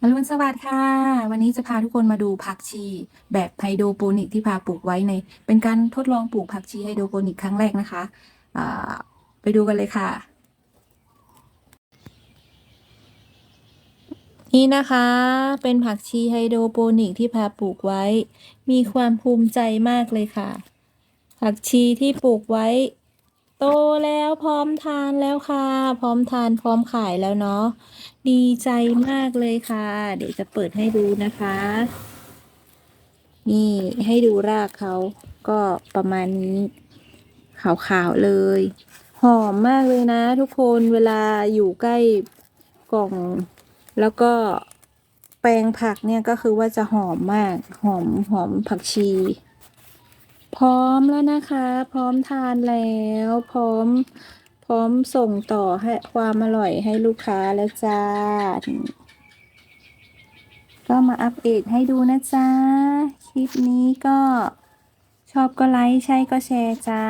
อรุณสวัสดิ์ค่ะ วันนี้จะพาทุกคนมาดูผักชี แบบไฮโดรโปนิกที่พาปลูกไว้ใน เป็นการทดลองปลูกผักชีไฮโดรโปนิกครั้งแรกนะคะ ไปดูกันเลยค่ะ นี่นะคะ เป็นผักชีไฮโดรโปนิกที่พาปลูกไว้ มีความภูมิใจมากเลยค่ะ ผักชีที่ปลูกไว้ โตแล้วพร้อมทานแล้วค่ะ พร้อมทานพร้อมขายแล้วเนาะดีใจมากเลยค่ะ เดี๋ยวจะเปิดให้ดูนะคะ นี่ให้ดูรากเขาก็ประมาณนี้ขาวๆเลย หอมมากเลยนะ ทุกคนเวลาอยู่ใกล้กล่อง แล้วก็แปลงผักเนี่ยก็คือว่าจะหอมมาก หอมหอมผักชี พร้อมแล้วนะคะ พร้อมทานแล้ว พร้อม พร้อมส่งต่อให้ความอร่อยให้ลูกค้าแล้วจ้า ก็มาอัปเดตให้ดูนะจ๊ะคลิปนี้ก็ชอบก็ไลค์ใช่ก็แชร์จ้า